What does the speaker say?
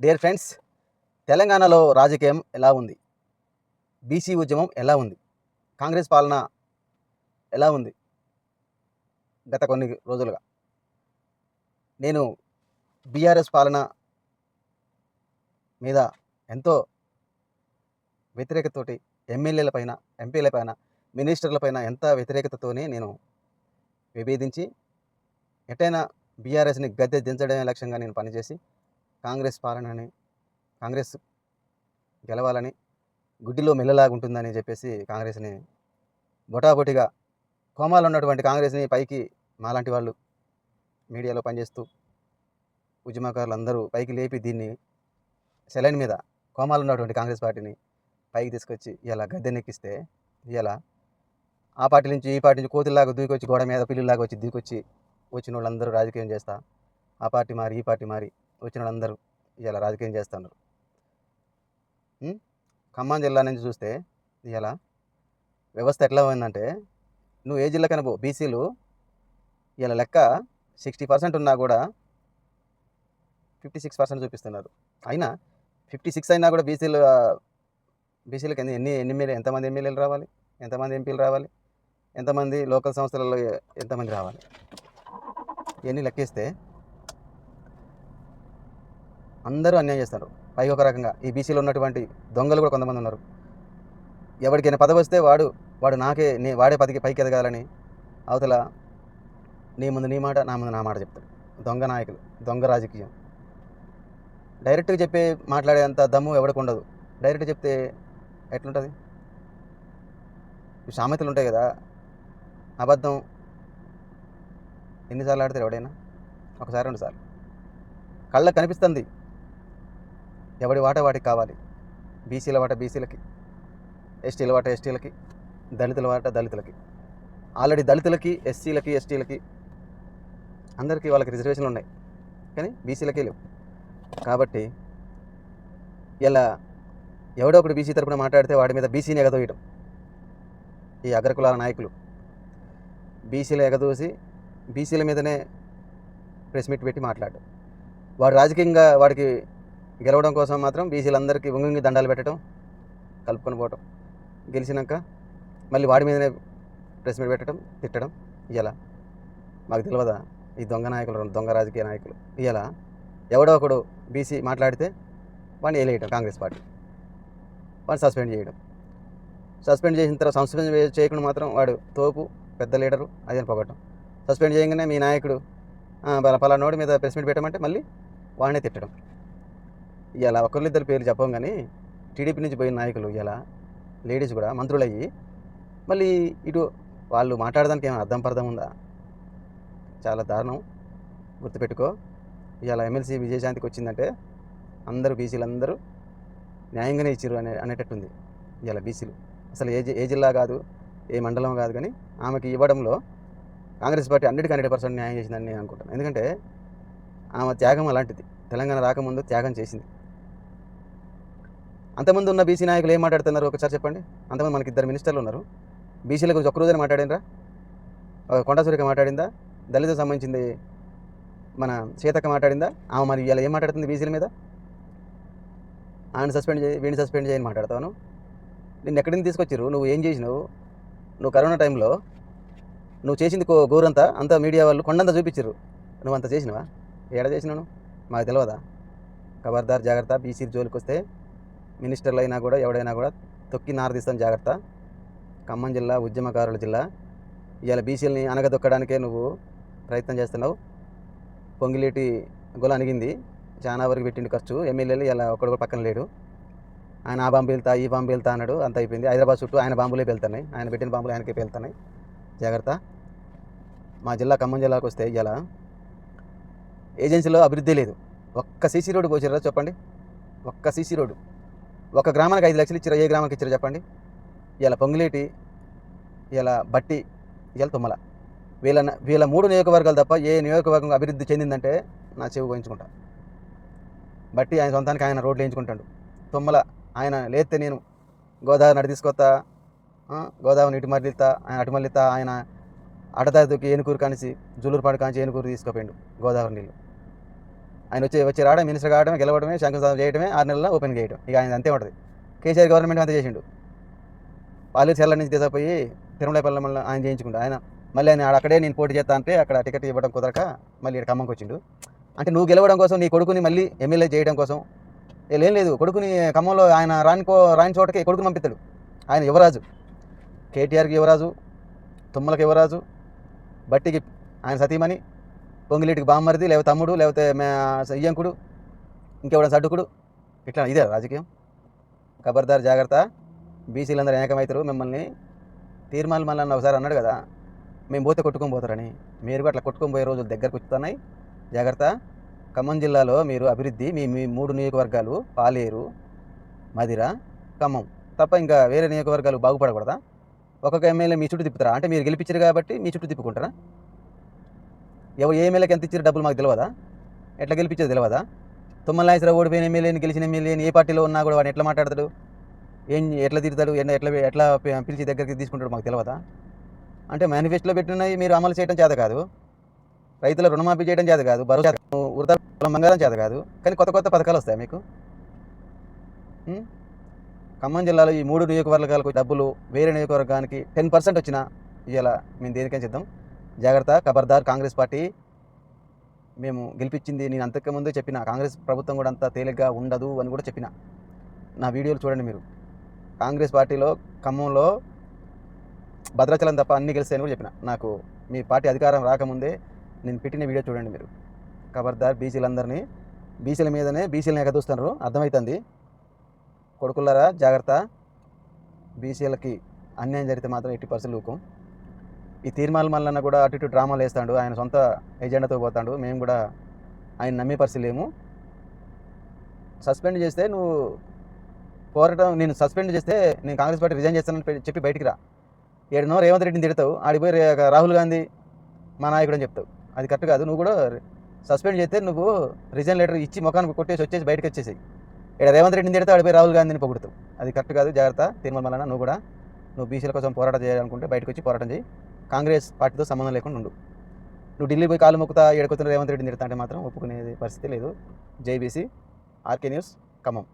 Dear friends తెలంగాణలో రాజకీయం ఎలా ఉంది? బీసీ ఉద్యమం ఎలా ఉంది? కాంగ్రెస్ పాలన ఎలా ఉంది? గత కొన్ని రోజులుగా. నేను బీఆర్ఎస్ పాలన మీద ఎంతో వ్యతిరేకతతోటి ఎమ్మెల్యేల పైన ఎంపీల పైన మినిస్టర్ల పైన ఎంత వ్యతిరేకతతోనే నేను విభేదించి ఎటైనా బీఆర్ఎస్ని గద్దె దించడమే లక్ష్యంగా నేను పనిచేసి కాంగ్రెస్ పాలనని కాంగ్రెస్ గెలవాలని గుడ్డిలో మెల్లలాగా ఉంటుందని చెప్పేసి కాంగ్రెస్ని బొటాబొటిగా కోమాలో ఉన్నటువంటి కాంగ్రెస్ని పైకి మాలాంటి వాళ్ళు మీడియాలో పనిచేస్తూ ఉద్యమకారులు అందరూ పైకి లేపి దీన్ని సెలైన్ మీద కోమాలో ఉన్నటువంటి కాంగ్రెస్ పార్టీని పైకి తీసుకొచ్చి ఇలా గద్దెనెక్కిస్తే ఇలా ఆ పార్టీ నుంచి ఈ పార్టీ నుంచి కోతుల్లాగా దూకొచ్చి గోడ మీద పిల్లులాగా వచ్చి దూకొచ్చి వచ్చిన వాళ్ళందరూ రాజకీయం చేస్తా ఆ పార్టీ మారి ఈ పార్టీ మారి వచ్చిన వాళ్ళందరూ ఇలా రాజకీయం చేస్తున్నారు. ఖమ్మం జిల్లా నుంచి చూస్తే ఇలా వ్యవస్థ ఎట్లా పోయిందంటే నువ్వు ఏ జిల్లాకైనా పో బీసీలు ఇలా లెక్క సిక్స్టీ పర్సెంట్ ఉన్నా కూడా ఫిఫ్టీ సిక్స్ పర్సెంట్ చూపిస్తున్నారు. అయినా ఫిఫ్టీ సిక్స్ అయినా కూడా బీసీలు బీసీలకు ఎన్ని ఎన్ని ఎన్ని ఎమ్మెల్యే ఎంతమంది ఎమ్మెల్యేలు రావాలి? ఎంతమంది ఎంపీలు రావాలి? ఎంతమంది లోకల్ సంస్థలలో ఎంతమంది రావాలి? ఇవన్నీ లెక్కిస్తే అందరూ అన్యాయం చేస్తారు. పైకి ఒక రకంగా ఈ బీసీలో ఉన్నటువంటి దొంగలు కూడా కొంతమంది ఉన్నారు. ఎవరికైనా పదవి వస్తే వాడు వాడు నాకే నే వాడే పదికి పైకి ఎదగాలని అవతల నీ ముందు నీ మాట నా ముందు నా మాట చెప్తాడు. దొంగ నాయకులు దొంగ రాజకీయం. డైరెక్ట్గా చెప్పే మాట్లాడేంత దమ్ము ఎవరికి ఉండదు. డైరెక్ట్ చెప్తే ఎట్లుంటుంది? సామెతలు ఉంటాయి కదా. అబద్ధం ఎన్నిసార్లు ఆడతారు ఎవడైనా? ఒకసారి రెండుసార్లు కళ్ళకు కనిపిస్తుంది. ఎవడి వాట వాటికి కావాలి. బీసీల వాట బీసీలకి ఎస్టీల వాట ఎస్టీలకి దళితుల వాట దళితులకి. ఆల్రెడీ దళితులకి ఎస్సీలకి ఎస్టీలకి అందరికీ వాళ్ళకి రిజర్వేషన్లు ఉన్నాయి. కానీ బీసీలకే లేవు. కాబట్టి ఇలా ఎవడో ఒకటి బీసీ తరపున మాట్లాడితే వాడి మీద బీసీని ఎగదోయడం ఈ అగ్రకులాల నాయకులు. బీసీలు ఎగదోసి బీసీల మీదనే ప్రెస్ మీట్ పెట్టి మాట్లాడు వాడు రాజకీయంగా వాడికి గెలవడం కోసం మాత్రం బీసీలందరికీ ఉంగి దండాలు పెట్టడం కలుపుకొని పోవటం గెలిచినాక మళ్ళీ వాడి మీదనే ప్రెస్ మీట్ పెట్టడం తిట్టడం ఇలా మాకు తెలియదా ఈ దొంగ నాయకులు దొంగ రాజకీయ నాయకులు? ఇలా ఎవడో ఒకడు బీసీ మాట్లాడితే వాడిని వేయలేయటం కాంగ్రెస్ పార్టీ. వాడిని సస్పెండ్ చేయడం. సస్పెండ్ చేసిన తర్వాత సస్పెండ్ చేయకుండా మాత్రం వాడు తోపు పెద్ద లీడరు అది అని పొగటం సస్పెండ్ చేయగానే మీ నాయకుడు పలానోడి పలా- నోడి మీద ప్రెస్ మీట్ పెట్టమంటే మళ్ళీ వాడినే తిట్టడం. ఇలా ఒకరిద్దరు పేర్లు చెప్పం కానీ టీడీపీ నుంచి పోయిన నాయకులు ఇలా లేడీస్ కూడా మంత్రులు అయ్యి మళ్ళీ ఇటు వాళ్ళు మాట్లాడడానికి ఏమైనా అర్థం పర్థం ఉందా? చాలా దారుణం. గుర్తుపెట్టుకో ఇవాళ ఎమ్మెల్సీ విజయశాంతికి వచ్చిందంటే అందరూ బీసీలు అందరూ న్యాయంగానే ఇచ్చారు అనే అనేటట్టుంది ఇవాళ బీసీలు. అసలు ఏ ఏ జిల్లా కాదు ఏ మండలం కాదు కానీ ఆమెకి ఇవ్వడంలో కాంగ్రెస్ పార్టీ హండ్రెడ్కి హండ్రెడ్ పర్సెంట్ న్యాయం చేసిందని నేను అనుకుంటాను ఎందుకంటే ఆమె త్యాగం అలాంటిది. తెలంగాణ రాకముందు త్యాగం చేసింది. అంతమంది ఉన్న బీసీ నాయకులు ఏం మాట్లాడుతున్నారు? ఒకసారి చెప్పండి. అంతమంది మనకి ఇద్దరు మినిస్టర్లు ఉన్నారు. బీసీల గురించి ఒక్కరోజైనా మాట్లాడినరా కొండా మాట్లాడిందా? దళిత సంబంధించింది మన సీతక్క మాట్లాడిందా? ఆమె మరి ఇలా ఏం మాట్లాడుతుంది బీసీల మీద? ఆయన సస్పెండ్ చేయి వీడిని సస్పెండ్ చేయని మాట్లాడతాను. నిన్ను ఎక్కడి నుంచి తీసుకొచ్చారు నువ్వు ఏం చేసినావు? నువ్వు కరోనా టైంలో నువ్వు చేసింది కో గోరంతా అంతా మీడియా వాళ్ళు కొండంతా చూపించారు నువ్వు అంత చేసినవా? ఏడ చేసినావు మాకు తెలియదా ఖబర్దార్ జాగ్రత్త బీసీ జోలికి వస్తే మినిస్టర్లు అయినా కూడా ఎవడైనా కూడా తొక్కి నారదీస్తాం జాగ్రత్త. ఖమ్మం జిల్లా ఉద్యమకారుల జిల్లా. ఇవాళ బీసీలని అనగదొక్కడానికే నువ్వు ప్రయత్నం చేస్తున్నావు. పొంగిలేటి గొల అనిగింది చాలా వరకు పెట్టిండు ఖర్చు. ఎమ్మెల్యేలు ఇలా ఒక్కడు కూడా పక్కన లేడు. ఆయన ఆ బాంబు వెళ్తా ఈ బాంబు వెళ్తా అన్నాడు. అంత అయిపోయింది. హైదరాబాద్ చుట్టూ ఆయన బాంబులే వెళ్తున్నాయి ఆయన పెట్టిన బాంబులు ఆయనకే వెళ్తున్నాయి జాగ్రత్త. మా జిల్లా ఖమ్మం జిల్లాకు వస్తే ఇలా ఏజెన్సీలో అభివృద్ధి లేదు. ఒక్క సీసీ రోడ్డు పోచారా చెప్పండి? ఒక్క సీసీ రోడ్డు. ఒక గ్రామానికి ఐదు లక్షలు ఇచ్చారు ఏ గ్రామానికి ఇచ్చారు చెప్పండి? ఇలా పొంగులేటి ఇలా బట్టి ఇలా తుమ్మల. వీళ్ళ వీళ్ళ మూడు నియోజకవర్గాలు తప్ప ఏ నియోజకవర్గం అభివృద్ధి చెందిందంటే నా చెవి పోయించుకుంటా బట్టి ఆయన సొంతానికి ఆయన రోడ్లు వేయించుకుంటాడు. తుమ్మల ఆయన లేస్తే నేను గోదావరి నడి తీసుకొస్తా గోదావరి ఇటు మరలిస్తా ఆయన అటు మరలిస్తా ఆయన అడదాదుకి ఏనుకూరు కానిసి జులూరుపాడు కానిసి ఏనుకూరు తీసుకుపోయిండు గోదావరి నీళ్ళు. ఆయన వచ్చి వచ్చి రావడం మినిస్టర్ కావడమే గెలవడమే శంకుస్థాపన చేయడమే ఆరు నెలల్లో ఓపెన్ చేయడం. ఇక ఆయన అంతే ఉంటుంది. కేసీఆర్ గవర్నమెంట్ అంతే చేసిండు. పాలు చెల్ల నుంచి తీసుకుపోయి తిరుమలపల్లి మళ్ళీ ఆయన చేయించుకుంటా. ఆయన మళ్ళీ ఆయన అక్కడే నేను పోటీ చేస్తా అంటే అక్కడ టికెట్ ఇవ్వడం కుదరక మళ్ళీ ఇక్కడ ఖమ్మంకి వచ్చిండు. అంటే నువ్వు గెలవడం కోసం నీ కొడుకుని మళ్ళీ ఎమ్మెల్యే చేయడం కోసం. ఏం లేదు కొడుకుని ఖమ్మంలో ఆయన రానికో రాని చోటకి కొడుకుని పంపిస్తాడు. ఆయన యువరాజు. కేటీఆర్కి యువరాజు తుమ్మలకి యువరాజు బట్టికి ఆయన సతీమణి పొంగిలిటికి బామ్మరిది లేకపోతే తమ్ముడు లేకపోతే ఇయ్యంకుడు ఇంకెవడ సడ్డుకుడు ఇట్లా ఇదే రాజకీయం. ఖబర్దార్ జాగ్రత్త. బీసీలందరూ ఏకమవుతారు మిమ్మల్ని. తీర్మాలు మళ్ళీ అన్న ఒకసారి అన్నాడు కదా మేము పోతే కొట్టుకొని పోతారని. మీరు కూడా అట్లా కొట్టుకొని పోయే రోజులు దగ్గరకు వచ్చుతున్నాయి జాగ్రత్త. ఖమ్మం జిల్లాలో మీరు అభివృద్ధి మీ మీ మూడు నియోజకవర్గాలు పాలేరు మదిర ఖమ్మం. తప్ప ఇంకా వేరే నియోజకవర్గాలు బాగుపడకూడదా? ఒక్కొక్క ఎమ్మెల్యే మీ చుట్టూ తిప్పుతారా? అంటే మీరు గెలిపించారు కాబట్టి మీ చుట్టూ తిప్పుకుంటారా? ఎవరు ఏ ఎమ్మెల్యేకి ఎంత ఇచ్చారు డబ్బులు మాకు తెలియదా ఎట్లా గెలిపించేది తెలియదా తుమ్మల నాగేశ్వరరావు ఓడిపోయిన ఎమ్మెల్యేని గెలిచిన ఎమ్మెల్యేని ఏ పార్టీలో ఉన్నా కూడా వాడు ఎట్లా మాట్లాడతాడు? ఏం ఎట్లా తిడతాడు? ఎట్లా ఎట్లా ఎట్లా పిలిచి దగ్గరికి తీసుకుంటాడు మాకు తెలియదా అంటే మేనిఫెస్టోలో పెట్టినవి మీరు అమలు చేయడం చేత కాదు. రైతుల రుణమాఫీ చేయడం చేత కాదు. భరోసా వృధా బంగారం చేత కాదు. కానీ కొత్త కొత్త పథకాలు వస్తాయి మీకు? ఖమ్మం జిల్లాలో ఈ మూడు నియోజకవర్గాలకు డబ్బులు వేరే నియోజకవర్గానికి టెన్ పర్సెంట్ వచ్చినా ఇలా మేము దేనికైనా చేద్దాం జాగ్రత్త ఖబర్దార్ కాంగ్రెస్ పార్టీ. మేము గెలిపించింది నేను అంతకుముందే చెప్పిన. కాంగ్రెస్ ప్రభుత్వం కూడా అంత తేలిగ్గా ఉండదు అని కూడా చెప్పిన. నా వీడియోలు చూడండి మీరు. కాంగ్రెస్ పార్టీలో ఖమ్మంలో భద్రాచలం తప్ప అన్ని గెలిస్తాయని కూడా చెప్పిన. నాకు మీ పార్టీ అధికారం రాకముందే నేను పెట్టిన వీడియో చూడండి మీరు. ఖబర్దార్ బీసీలందరినీ బీసీల మీదనే బీసీలను ఎగదూస్తున్నారు. అర్థమవుతుంది కొడుకులారా జాగ్రత్త. బీసీలకి అన్యాయం జరిగితే మాత్రం ఎట్టి పర్సెంట్ ఊకం ఈ తీర్మాల మల్లన్న కూడా అటు ఇటు డ్రామాలు వేస్తాడు. ఆయన సొంత ఎజెండాతో పోతాడు. మేము కూడా ఆయన నమ్మే పరిస్థితి లేము సస్పెండ్ చేస్తే నువ్వు పోరాటం నేను సస్పెండ్ చేస్తే నేను కాంగ్రెస్ పార్టీ రిజైన్ చేస్తానని చెప్పి బయటికి రా. ఏడునో రేవంత్ రెడ్డిని తిడతావు. ఆడిపోయి రాహుల్ గాంధీ మా నాయకుడు అని చెప్తావు. అది కరెక్ట్ కాదు. నువ్వు కూడా సస్పెండ్ చేస్తే నువ్వు రిజైన్ లెటర్ ఇచ్చి ముఖానికి కొట్టేసి వచ్చేసి బయటకు వచ్చేసి ఇక్కడ రేవంత్ రెడ్డిని తిడితే ఆడిపోయి రాహుల్ గాంధీని పొగుడుతావు. అది కరెక్ట్ కాదు. జాగ్రత్త. తిరుమల మల్లన్న నువ్వు కూడా నువ్వు బీసీల కోసం పోరాటం చేయాలనుకుంటే బయటకు వచ్చి పోరాటం చేయి. కాంగ్రెస్ పార్టీతో సంబంధం లేకుండా ఉండు. నువ్వు ఢిల్లీ పోయి కాలు మొక్కుతా ఎడకొతున్న రేవంత్ రెడ్డి తిడతా అంటే మాత్రం ఒప్పుకునే పరిస్థితి లేదు. జైబీసీ ఆర్కే న్యూస్ ఖమ్మం.